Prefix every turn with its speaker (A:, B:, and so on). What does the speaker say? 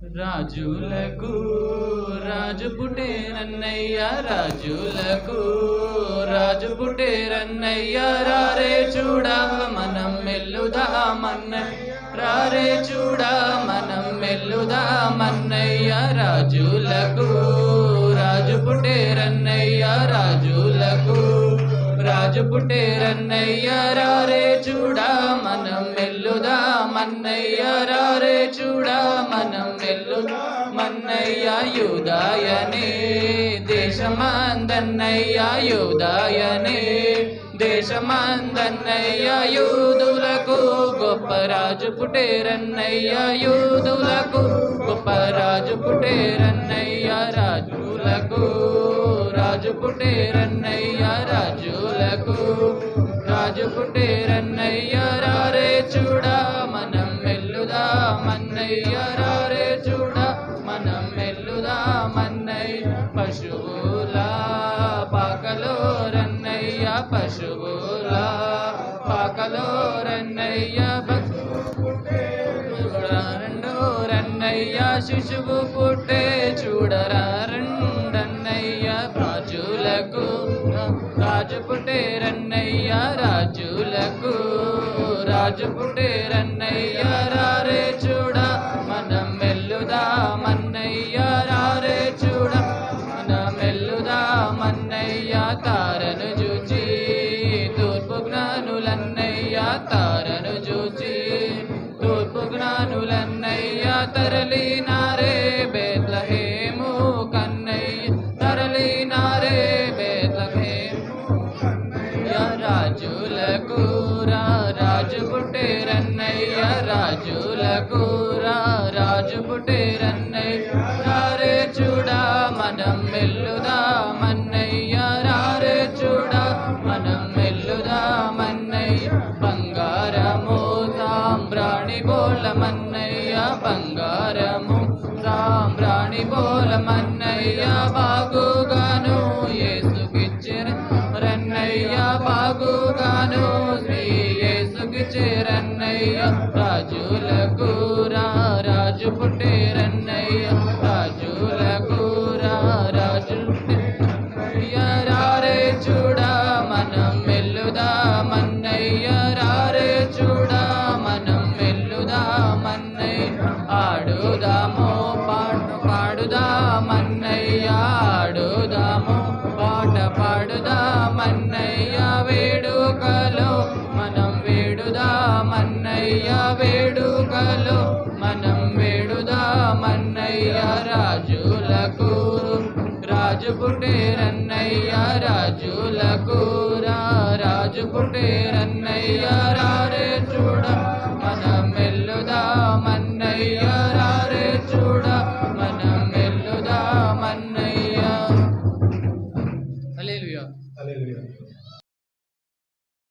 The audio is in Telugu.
A: రాజులకు రాజు పుట్టేరన్నయ్య రాజులకు రాజు పుట్టేరన్నయ్య రారే చూడా మనం మెల్లుదామన్న రారే చూడా మనం మెల్లుదామన్నయ్య రాజులకు రాజు పుట్టేరన్నయ్య రాజులకు రాజు పుట్టేరన్నయ్య రారే చూడా మనం మెల్లుదామన్నయ్య రారే చూడా మనం మెల్లుదా మన్నయ్య యూదాయనే. దేశమందన్నయ్య యూదాయనే. దేశమందన్నయ్య యూదులకు గొప్ప రాజు పుటేరన్నయ్య యూదులకు గొప్ప రాజు పుటేరన్నయ్య రాజులకు. రాజు పుటేరన్నయ్య రాజులకు. రాజు పుటేరన్నయ్య రారే చూడా మనం వెళ్ళుదా మన్నయ్య మన్నయ్య పశువుల పాకలో రన్నయ్య పశువుల పాకలో రన్నయ్య చూడరండు రన్నయ్య శిశువు పుట్టే చూడరా రెండన్నయ్య రాజులకు రాజు పుట్టే రన్నయ్య రాజులకు రాజు పుట్టే రన్నయ్య తారను చూచి తూర్పు జ్ఞానులన్నయ్య తరలినారే బేత్లహేము కన్నయ్య తరలినారే బేత్లహేము యా రాజులకు రా రాజు పుట్టేరన్నయ్య రాజులకు రా రాజు పుట్టేరన్నయ్య సాంబ్రాణి బోల మన్నయ్య బంగారము సాంబ్రాణి బోల మన్నయ్య బాగుగాను ఏసుకిచ్చిన రన్నయ్య బాగుగాను శ్రీ ఏసుకిచ్చిరన్నయ్య రాజులకు ఆడుదాము పాట పాడుదామన్నయ్య ఆడుదాము పాట పాడుదామన్నయ్య వేడుకలో మనం వేడుదామన్నయ్య వేడుకలో మనం వేడుదామన్నయ్య రాజులకు రాజు పుట్టేరన్నయ్య రాజులకు రాజు పుట్టేరన్నయ్య